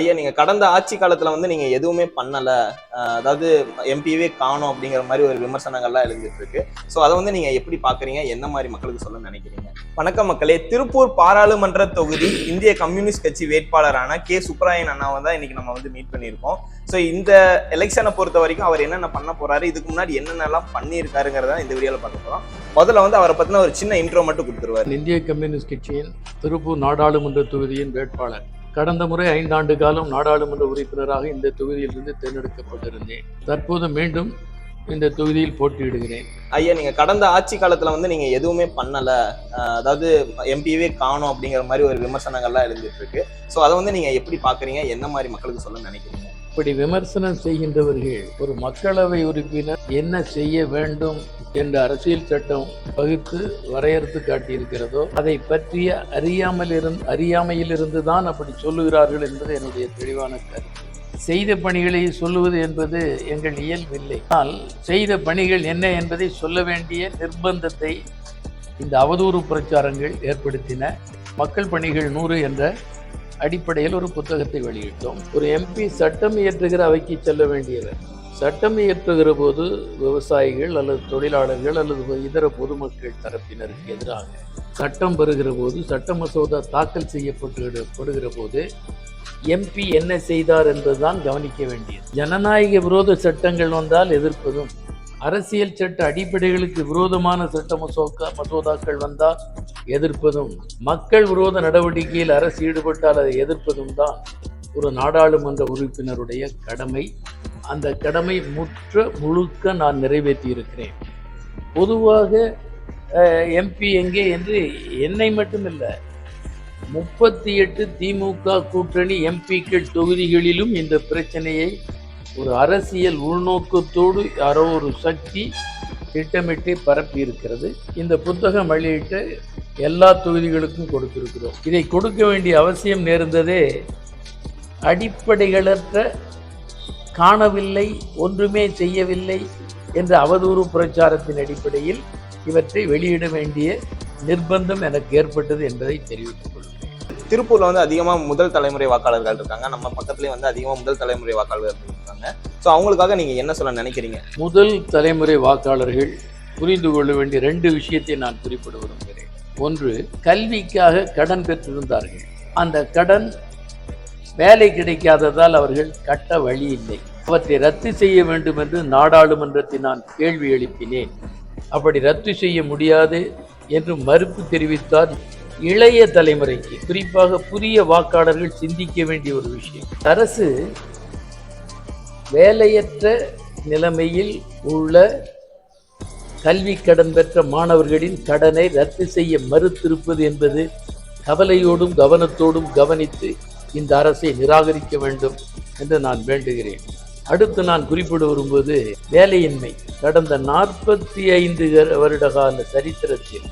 ஐயா நீங்க கடந்த ஆட்சி காலத்துல வந்து நீங்க எதுவுமே பண்ணல. அதாவது எம்பிவே காணும் அப்படிங்கிற மாதிரி ஒரு விமர்சனங்கள்லாம் எழுந்துட்டு இருக்கு. ஸோ அதை வந்து நீங்க எப்படி பாக்குறீங்க? என்ன மாதிரி மக்களுக்கு சொல்ல நினைக்கிறீங்க? வணக்கம் மக்களே. திருப்பூர் பாராளுமன்ற தொகுதி இந்திய கம்யூனிஸ்ட் கட்சி வேட்பாளரான கே. சுப்ராயன் அண்ணாவை தான் இன்னைக்கு நம்ம வந்து மீட் பண்ணியிருக்கோம். ஸோ இந்த எலெக்ஷனை பொறுத்த வரைக்கும் அவர் என்னென்ன பண்ண போறாரு இதுக்கு முன்னாடி என்னென்னலாம் பண்ணியிருக்காருங்கிறத இந்த வீடியோவில் பார்க்க போகிறோம் முதல்ல வந்து அவரை பற்றின ஒரு சின்ன இன்ட்ரோ மட்டும் கொடுத்துருவாரு. இந்திய கம்யூனிஸ்ட் கட்சியின் திருப்பூர் நாடாளுமன்ற தொகுதியின் வேட்பாளர் கடந்த முறை ஐந்தாண்டு காலம் நாடாளுமன்ற உறுப்பினராக இந்த தொகுதியிலிருந்து தேர்ந்தெடுக்கப்பட்டிருந்தேன். தற்போது மீண்டும் இந்த தொகுதியில் போட்டியிடுகிறேன். ஐயா நீங்க கடந்த ஆட்சி காலத்துல வந்து நீங்க எதுவுமே பண்ணல. அதாவது எம்பிவே காணும் அப்படிங்கிற மாதிரி ஒரு விமர்சனங்கள்லாம் எழுந்துட்டு இருக்கு. ஸோ அதை வந்து நீங்க எப்படி பாக்குறீங்க? என்ன மாதிரி மக்களுக்கு சொல்ல நினைக்கிறீங்க? இப்படி விமர்சனம் செய்கின்றவர்கள் ஒரு மக்களவை உறுப்பினர் என்ன செய்ய வேண்டும் என்ற அரசியல் சட்டம் வகுத்து வரையறுத்து காட்டியிருக்கிறதோ அதை பற்றிய அறியாமல் இருந் அறியாமையிலிருந்து தான் அப்படி சொல்லுகிறார்கள் என்பது என்னுடைய தெளிவான கருத்து. செய்த பணிகளை சொல்லுவது என்பது எங்கள் இயல்பில்லை. ஆனால் செய்த பணிகள் என்ன என்பதை சொல்ல வேண்டிய நிர்பந்தத்தை இந்த அவதூறு பிரச்சாரங்கள் ஏற்படுத்தின. மக்கள் பணிகள் நூறு என்ற அடிப்படையில் ஒரு புத்தகத்தை வெளியிட்டோம். ஒரு எம்பி சட்டம் இயற்றுகிற அவைக்கு செல்ல வேண்டியவர் சட்டம் இயற்றுகிற போது விவசாயிகள் அல்லது தொழிலாளர்கள் அல்லது இதர பொதுமக்கள் தரப்பினருக்கு எதிராக சட்டம் பெறுகிற போது சட்ட மசோதா தாக்கல் செய்யப்பட்டு படுகிற போது எம்பி என்ன செய்தார் என்பதுதான் கவனிக்க வேண்டியது. ஜனநாயக விரோத சட்டங்கள் வந்தால் எதிர்ப்பதும் அரசியல் சட்ட அடிப்படைகளுக்கு விரோதமான சட்ட மசோக்கா மசோதாக்கள் வந்தால் எதிர்ப்பதும் மக்கள் விரோத நடவடிக்கையில் அரசு ஈடுபட்டால் அதை எதிர்ப்பதும் தான் ஒரு நாடாளுமன்ற உறுப்பினருடைய கடமை. அந்த கடமை முற்ற முழுக்க நான் நிறைவேற்றி இருக்கிறேன் பொதுவாக எம்பி எங்கே என்று என்னை மட்டுமில்லை முப்பத்தி எட்டு திமுக கூட்டணி எம்பிக்கள் தொகுதிகளிலும் இந்த பிரச்சனையை ஒரு அரசியல் உள்நோக்கத்தோடு யாரோ ஒரு சக்தி திட்டமிட்டு பரப்பி இருக்கிறது இந்த புத்தகம் வெளியிட்ட எல்லா தொகுதிகளுக்கும் கொடுத்திருக்கிறோம். இதை கொடுக்க வேண்டிய அவசியம் நேர்ந்ததே அடிப்படைகளற்ற காணவில்லை ஒன்றுமே செய்யவில்லை என்ற அவதூறு பிரச்சாரத்தின் அடிப்படையில் இவற்றை வெளியிட வேண்டிய நிர்பந்தம் எனக்கு ஏற்பட்டது என்பதை தெரிவித்துக் கொள்கிறேன். திருப்பூர்ல வந்து அதிகமா முதல் தலைமுறை வாக்காளர்கள் இருக்காங்க. நம்ம பக்கத்துலயே வந்து அதிகமா முதல் தலைமுறை வாக்காளர்கள் இருக்காங்க. ஸோ அவங்களுக்காக நீங்க என்ன சொல்ல நினைக்கிறீங்க? முதல் தலைமுறை வாக்காளர்கள் புரிந்து கொள்ள வேண்டிய ரெண்டு விஷயத்தை நான் குறிப்பிட விரும்புகிறேன். ஒன்று கல்விக்காக கடன் பெற்றிருந்தார்கள். அந்த கடன் வேலை கிடைக்காததால் அவர்கள் கட்ட வழி இல்லை. அவற்றை ரத்து செய்ய வேண்டும் என்று நாடாளுமன்றத்தை நான் கேள்வி எழுப்பினேன். அப்படி ரத்து செய்ய முடியாது என்று மறுப்பு தெரிவித்தார் இளைய தலைமுறைக்கு. குறிப்பாக புதிய வாக்காளர்கள் சிந்திக்க வேண்டிய ஒரு விஷயம். அரசு வேலையற்ற நிலைமையில் உள்ள கல்வி கடன் பெற்ற மாணவர்களின் கடனை ரத்து செய்ய மறுத்திருப்பது என்பது கவலையோடும் கவனத்தோடும் கவனித்து இந்த அரசை நிராகரிக்க வேண்டும் என்று நான் வேண்டுகிறேன். அடுத்து நான் குறிப்பிட வரும்போது வேலையின்மை. கடந்த நாற்பத்தி ஐந்து வருட கால சரித்திரத்தில்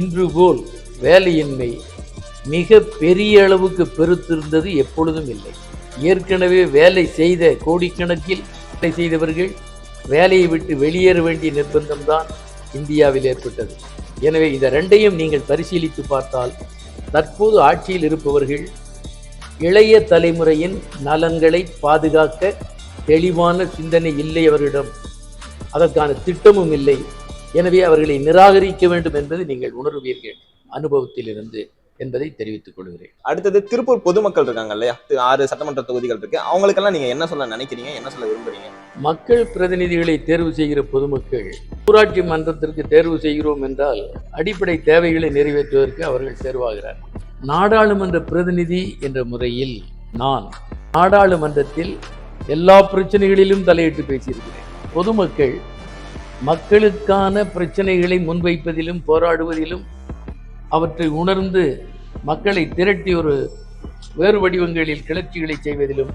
இன்று போல் வேலையின்மை மிக பெரிய அளவுக்கு பெருத்திருந்தது எப்பொழுதும் இல்லை. ஏற்கனவே வேலை செய்த கோடிக்கணக்கில் வேலை செய்தவர்கள் வேலையை விட்டு வெளியேற வேண்டிய நிர்பந்தம்தான் இந்தியாவில் ஏற்பட்டது. எனவே இந்த ரெண்டையும் நீங்கள் பரிசீலித்து பார்த்தால் தற்போது ஆட்சியில் இருப்பவர்கள் இளைய தலைமுறையின் நலன்களை பாதுகாக்க தெளிவான சிந்தனை இல்லை அவர்களிடம் அதற்கான திட்டமும் இல்லை. எனவே அவர்களை நிராகரிக்க வேண்டும் என்பதை நீங்கள் உணர்வீர்கள். அனுபவத்திலிருந்து என்பதை தெரிவித்துக் கொள்கிறேன். அடுத்தது திருப்பூர் பொதுமக்கள் இருக்காங்க இல்லையா? ஆறு சட்டமன்ற தொகுதிகள் இருக்கு. அவங்களுக்கெல்லாம் நீங்க என்ன சொல்ல நினைக்கிறீங்க? என்ன சொல்ல விரும்புறீங்க? மக்கள் பிரதிநிதிகளை தேர்வு செய்கிற பொதுமக்கள் ஊராட்சி மன்றத்திற்கு தேர்வு செய்கிறோம் என்றால் அடிப்படை தேவைகளை நிறைவேற்றுவதற்கு அவர்கள் தேர்வாகிறார். நாடாளுமன்ற பிரதிநிதி என்ற முறையில் நான் நாடாளுமன்றத்தில் எல்லா பிரச்சனைகளிலும் தலையிட்டு பேசியிருக்கிறேன். பொதுமக்கள் மக்களுக்கான பிரச்சனைகளை முன்வைப்பதிலும் போராடுவதிலும் அவற்றை உணர்ந்து மக்களை திரட்டி ஒரு வேறு வடிவங்களில் கிளர்ச்சிகளை செய்வதிலும்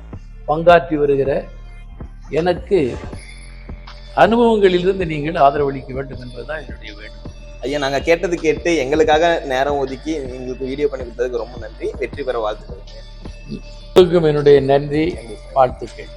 பங்காற்றி வருகிற எனக்கு அனுபவங்களிலிருந்து நீங்கள் ஆதரவளிக்க வேண்டும் என்பதுதான் என்னுடைய வேண்டுகோள். ஐயா நாங்க கேட்டது கேட்டு எங்களுக்காக நேரம் ஒதுக்கி எங்களுக்கு வீடியோ பண்ணி கொடுத்ததுக்கு ரொம்ப நன்றி. வெற்றி பெற வாழ்த்துக்கள். உங்களுக்கும் என்னுடைய நன்றி வாழ்த்துக்கள்.